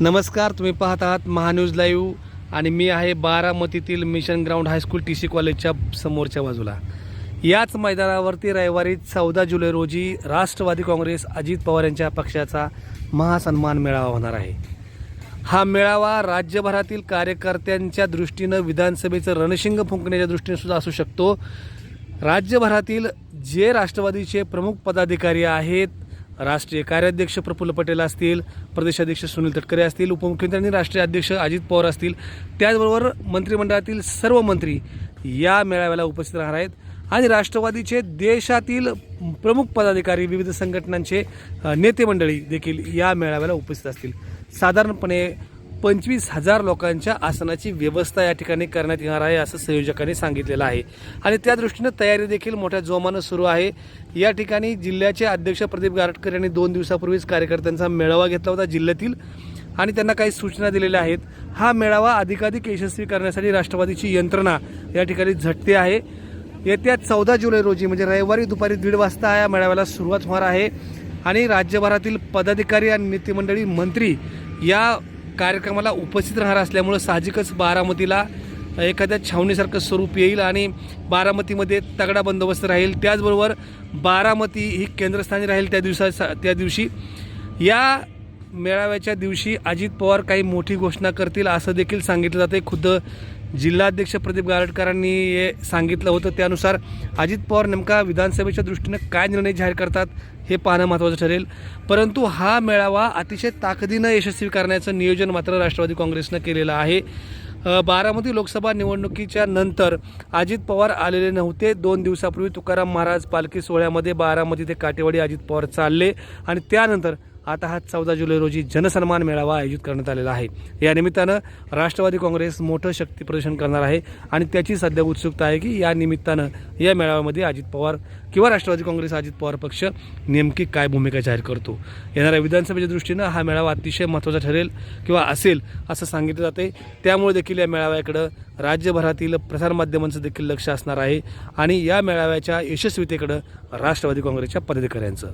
नमस्कार तुम्ही पाहत आहात महान्यूज लाईव्ह आणि मी आहे बारामतीतील mission ground high school T C कॉलेजच्या समोरच्या बाजूला. याच मैदानावरती रविवारी चौदा जुलै रोजी राष्ट्रवादी काँग्रेस अजित पवार यांच्या पक्षाचा महासन्मान मेळावा होणार आहे. हा मेळावा राज्यभरातील कार्यकर्त्यांच्या दृष्टीनं विधानसभेचं रणशिंग फुंकण्याच्या दृष्टीने सुद्धा असू शकतो. राज्यभरातील जे राष्ट्रवादीचे प्रमुख पदाधिकारी आहेत राष्ट्रीय कार्याध्यक्ष प्रफुल्ल पटेल असतील प्रदेशाध्यक्ष सुनील तटकरे असतील उपमुख्यमंत्री आणि राष्ट्रीय अध्यक्ष अजित पवार असतील. त्याचबरोबर मंत्रिमंडळातील सर्व मंत्री या मेळाव्याला उपस्थित राहणार आहेत. आणि राष्ट्रवादीचे देशातील प्रमुख पदाधिकारी विविध संघटनांचे नेते मंडळी देखील या मेळाव्याला उपस्थित असतील. साधारणपणे पंचवीस हजार लोकांच्या आसनाची व्यवस्था या ठिकाणी करण्यात येणार आहे असं संयोजकांनी सांगितलेलं आहे. आणि त्या दृष्टीनं तयारी देखील मोठ्या जोमानं सुरू आहे. या ठिकाणी जिल्ह्याचे अध्यक्ष प्रदीप गारटकर यांनी दोन दिवसापूर्वीच कार्यकर्त्यांचा मेळावा घेतला होता जिल्ह्यातील. आणि त्यांना काही सूचना दिलेल्या आहेत. हा मेळावा अधिकाधिक यशस्वी करण्यासाठी राष्ट्रवादीची यंत्रणा या ठिकाणी झटते आहे. येत्या चौदा जुलै रोजी म्हणजे रविवारी दुपारी दीड वाजता या मेळाव्याला सुरुवात होणार आहे. आणि राज्यभरातील पदाधिकारी आणि नेतेमंडळी मंत्री या कार्यक्रमाला उपस्थित राहणार असल्यामुळं साहजिकच बारामतीला एखाद्या छावणीसारखं स्वरूप येईल आणि बारामतीमध्ये तगडा बंदोबस्त राहील. त्याचबरोबर बारामती ही केंद्रस्थानी राहील त्या दिवसा त्या दिवशी. या मेळाव्याच्या दिवशी अजित पवार काही मोठी घोषणा करतील असं देखील सांगितलं जाते खुद्द जिल्हाध्यक्ष प्रदीप गारटकरांनी हे सांगितलं होतं. त्यानुसार अजित पवार नेमका विधानसभेच्या दृष्टीनं काय निर्णय जाहीर करतात हे पाहणं महत्त्वाचं ठरेल. परंतु हा मेळावा अतिशय ताकदीनं यशस्वी करण्याचं नियोजन मात्र राष्ट्रवादी काँग्रेसनं केलेलं आहे. बारामती लोकसभा निवडणुकीच्या नंतर अजित पवार आलेले नव्हते. दोन दिवसापूर्वी तुकाराम महाराज पालखी सोहळ्यामध्ये बारामती ते काटेवाडी अजित पवार चालले आणि त्यानंतर आता हा चौदा जुलै रोजी जनसन्मान मेळावा आयोजित करण्यात आलेला आहे. या निमित्तानं राष्ट्रवादी काँग्रेस मोठं शक्ती प्रदर्शन करणार आहे आणि त्याची सध्या उत्सुकता आहे की या निमित्तानं या मेळाव्यामध्ये अजित पवार किंवा राष्ट्रवादी काँग्रेस अजित पवार पक्ष नेमकी काय भूमिका जाहीर करतो. येणाऱ्या विधानसभेच्या दृष्टीनं हा मेळावा अतिशय महत्त्वाचा ठरेल किंवा असेल असं सांगितलं जाते त्यामुळे देखील या मेळाव्याकडं राज्यभरातील प्रसारमाध्यमांचं देखील लक्ष असणार आहे आणि या मेळाव्याच्या यशस्वीतेकडं राष्ट्रवादी काँग्रेसच्या पदाधिकाऱ्यांचं.